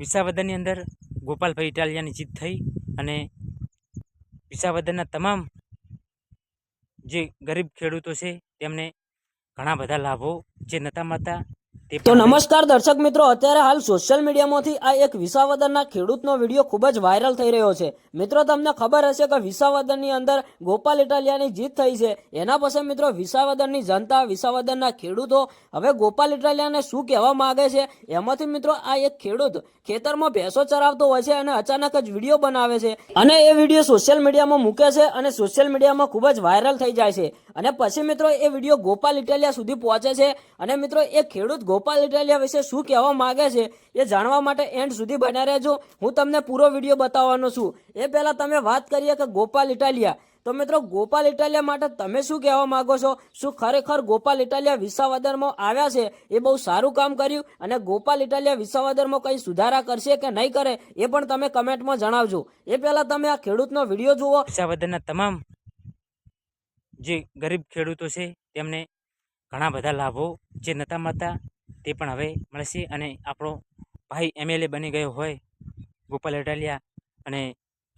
વિસાવદરની અંદર ગોપાલભાઈ ઇટાલિયાની જીત થઈ અને વિસાવદરના તમામ જે ગરીબ ખેડૂતો છે, તેમને ઘણા બધા લાભો જે નતા મળતા. તે નમસ્કાર દર્શક મિત્રો અત્યારે હાલ સોશિયલ મીડિયામાંથી આ એક વિસાવદરના ખેડૂતનો વીડિયો ખૂબ જ વાયરલ થઈ રહ્યો છે. મિત્રો તમને ખબર હશે કે વિસાવદરની અંદર ગોપાલ ઇટાલિયાની જીત થઈ છે. એના પછી મિત્રો વિસાવદરની જનતા વિસાવદરના ખેડૂતો હવે ગોપાલ ઇટાલિયાને શું કહેવા માગે છે? એમાંથી મિત્રો આ એક ખેડૂત ખેતરમાં ભેંસો ચરાવતો હોય છે અને અચાનક જ વીડિયો બનાવે છે. અને એ વીડિયો સોશિયલ મીડિયામાં મૂકે છે અને સોશિયલ મીડિયામાં ખૂબ જ વાયરલ થઈ જાય છે. અને પછી મિત્રો એ વીડિયો ગોપાલ ઇટાલિયા સુધી પહોંચે છે. અને મિત્રો એ ખેડૂત ગોપાલ ઇટાલિયા વિશે શું કહેવા માગે છે એ જાણવા માટે એન્ડ સુધી બન્યા રહેજો. હું તમને પૂરો વીડિયો બતાવવાનો છું. એ પહેલાં તમે વાત કરીએ કે ગોપાલ ઇટાલિયા. તો મિત્રો, ગોપાલ ઇટાલિયા માટે તમે શું કહેવા માગો છો? શું ખરેખર ગોપાલ ઇટાલિયા વિસાવદરમાં આવ્યા છે? એ બહુ સારું કામ કર્યું અને ગોપાલ ઇટાલિયા વિસાવદરમાં કંઈ સુધારા કરશે કે નહીં કરે એ પણ તમે કમેન્ટમાં જણાવજો. એ પહેલાં તમે આ ખેડૂતનો વીડિયો જુઓ. વિસાવદરના તમામ જે ગરીબ ખેડૂતો છે, તેમને ઘણા બધા લાભો જે નતા મળતા તે પણ હવે મળશે અને આપણો ભાઈ એમએલએ બની ગયો હોય, ગોપાલ અટાલિયા અને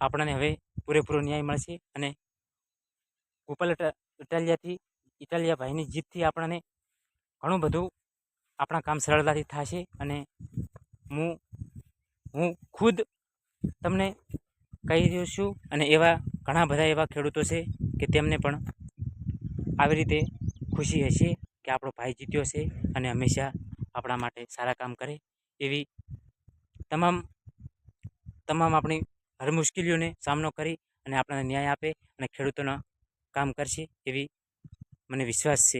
આપણને હવે પૂરેપૂરો ન્યાય મળશે અને ગોપાલ અટાલિયાથી ઇટાલિયા ભાઈની જીતથી આપણને ઘણું બધું આપણા કામ સરળતાથી થશે અને હું હું ખુદ તમને કહી રહ્યો છું અને એવા ઘણા બધા એવા ખેડૂતો છે કે તેમને પણ આવી રીતે ખુશી હશે કે આપણો ભાઈ જીત્યો છે અને હંમેશા આપણા માટે સારા કામ કરે એવી તમામ તમામ આપણી હર મુશ્કેલીઓને સામનો કરી અને આપણને ન્યાય આપે અને ખેડૂતોના કામ કરશે એવી મને વિશ્વાસ છે.